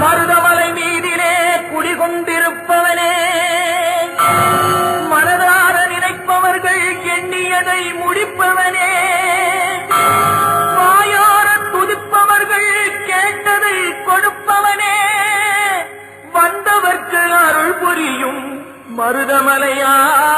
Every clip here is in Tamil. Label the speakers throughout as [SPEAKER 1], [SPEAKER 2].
[SPEAKER 1] மருதமலை மீதிலே குடிகொண்டிருப்பவனே. மனதார நினைப்பவர்கள் எண்ணியதை முடிப்பவனே. வாயார துதிப்பவர்கள் கேட்டதை கொடுப்பவனே. வந்தவர்க்கு அருள் புரியும் மருதமலையாண்டவனே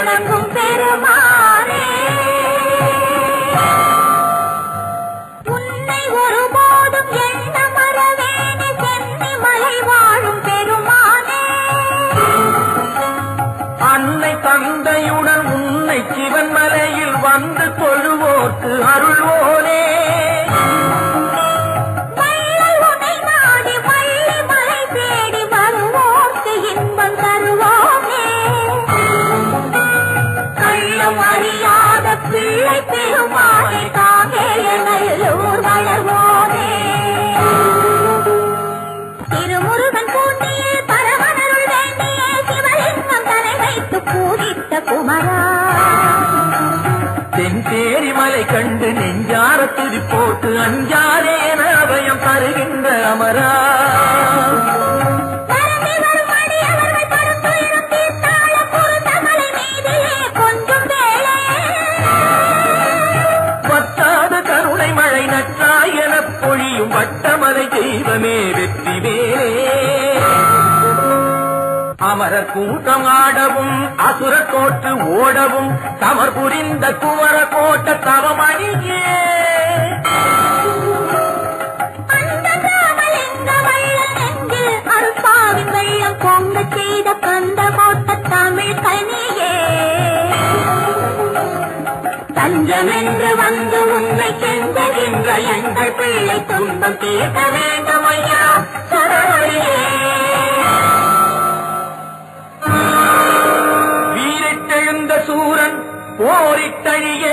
[SPEAKER 2] வணங்கும் பெருமானே. உன்னை ஒருபோதும் எண்ண மறவேனே சென்னி மலை வாழும் பெருமானே.
[SPEAKER 1] அன்னை தந்தையுடன் உன்னை சிவன் மலையில் வந்து கொள்வோர்க்கு அருள்வோனே.
[SPEAKER 2] பிள்ளை பெருமானே காங்கேய நல்லூர் வளர்வோனே திருமுருகன் பூண்டியே பரமனருள் வேண்டிய சிவலிங்கம் தலை வைத்து பூஜித்த குமரா.
[SPEAKER 1] மலை கண்டு நெஞ்சார துதி போட்டு அஞ்சாரே அபயம் தருகின்ற அமரா. தெய்வமே வெற்றி வேலே அமரர் கூட்டம் ஆடவும் அசுர தோற்று ஓடவும் தவர் புரிந்த குவர கோட்ட தவமணியே
[SPEAKER 2] வெள்ளம் பொங்க செய்த கந்த கோட்ட தமிழ் கனியே. தஞ்சமென்று வந்து உன்னை சென்றகின்ற எங்கள் பிள்ளை துன்பம் தீர்க்க வேண்டும் ஐயா.
[SPEAKER 1] வீரிட்டெழுந்த சூரன் போரிட்டழிய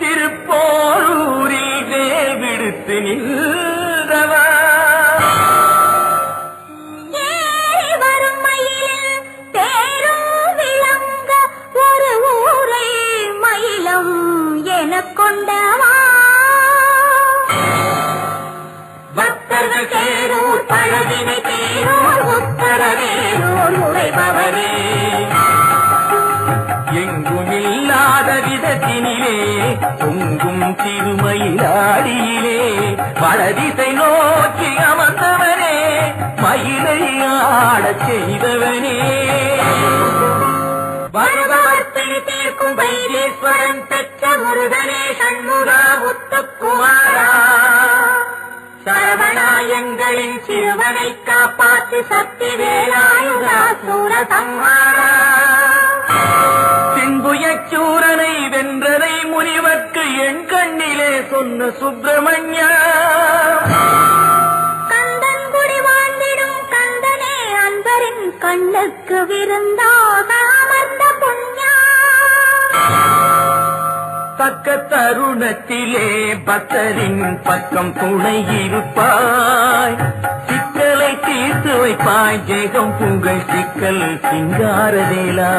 [SPEAKER 1] திருப்போரூரில் வேவிடுத்து விடுத்து
[SPEAKER 2] கொண்டவா? பக்தர்கள் தேரூர் பழகினை தேரூர் உத்தரவேலூர் உழைப்பவரே.
[SPEAKER 1] எங்கும் இல்லாத விதத்தினிலே பொங்கும் திருமயிலாடியிலே வடதிசை நோக்கி அமர்ந்தவனே மயிலை ஆடச் செய்தவனே.
[SPEAKER 2] வருபவர்த்தனை தீர்க்கும் வைத்தீஸ்வரன் பெற்ற முருகனே சண்முகா முத்துக்குமாரா. சரவணாயங்களின் சிறுவனை காப்பாற்று சக்தி வேலாயுதா சூர சம்மாரா
[SPEAKER 1] செம்புயச்சூரனை வென்றதை முனிவர்க்கு என் கண்ணிலே சொன்ன சுப்பிரமணியா.
[SPEAKER 2] கந்தன் குடி வாழ்ந்திடும் கந்தனே அன்பரின் கண்ணுக்கு விருந்தாக
[SPEAKER 1] பக்க தருணத்திலே பக்தரின் பக்கம் துணை இருப்பாய். சிக்கலை தீர்த்து வைப்பாய். ஜெகம் புகழ் சிக்கல் சிங்காரவேலா.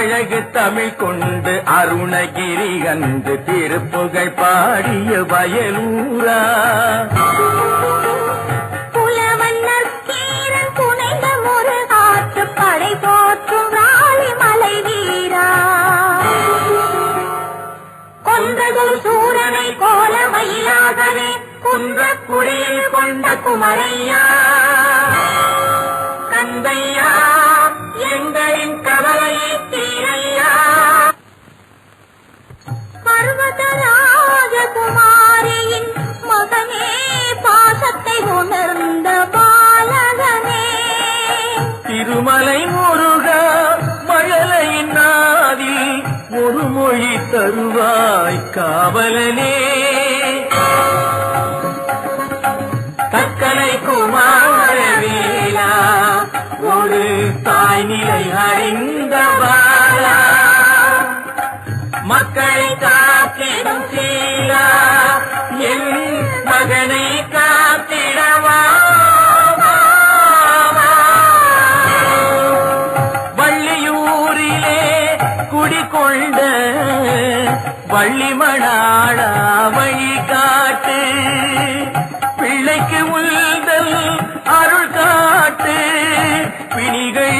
[SPEAKER 1] அழகு தமிழ் கொண்டு அருணகிரி கண்டு திருப்புகழ் பாடிய வயலூரா.
[SPEAKER 2] சூரனை போல மயிலாகவே குன்ற குடியில் கொண்ட குமரையா. கந்தையா எங்களின் பர்வதராஜகுமாரியின் மகனே பாசத்தை உணர்ந்த பாலகனே.
[SPEAKER 1] திருமலை முருக மழலையின் நாதில் ஒரு மொழி தருவாய் காவலனே. தக்கலை குமாரவேலா ஒரு தாய் நிலை அறிந்த மக்களை காத்திடும் வள்ளிமணாளா வழி பிள்ளைக்கு உள்தல் அருள் காட்டு. பிணிகள்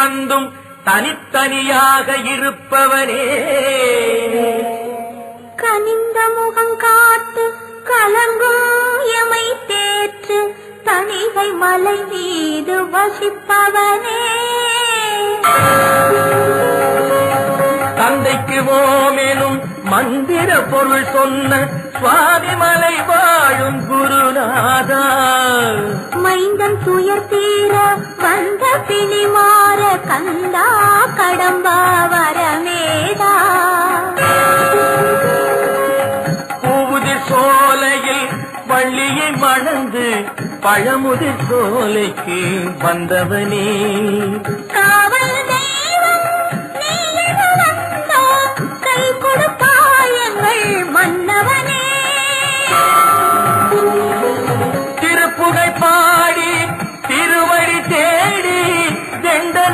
[SPEAKER 1] வந்தும் தனித்தனியாக இருப்பவனே.
[SPEAKER 2] கனிந்த முகம் காட்டு கலங்கும் எமை தேற்று தனிகை மலை மீது வசிப்பவனே.
[SPEAKER 1] தந்தைக்கு ஓமெனும் மந்திர பொருள் சொன்ன சுவாமிமலை வாழும் குருநாதா.
[SPEAKER 2] மைந்தன் துயர் தீர வந்த பிணி மாற கந்தா கடம்பா வரமேதா
[SPEAKER 1] பூவுதி சோலையில் வள்ளியை மணந்து பழமுதிர் சோலைக்கு வந்தவனே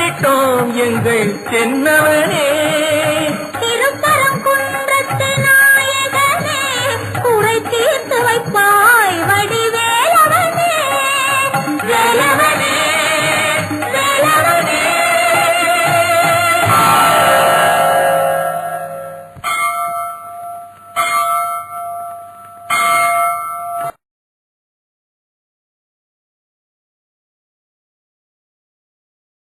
[SPEAKER 1] விட்டோம் எங்கள் சென்னவனே.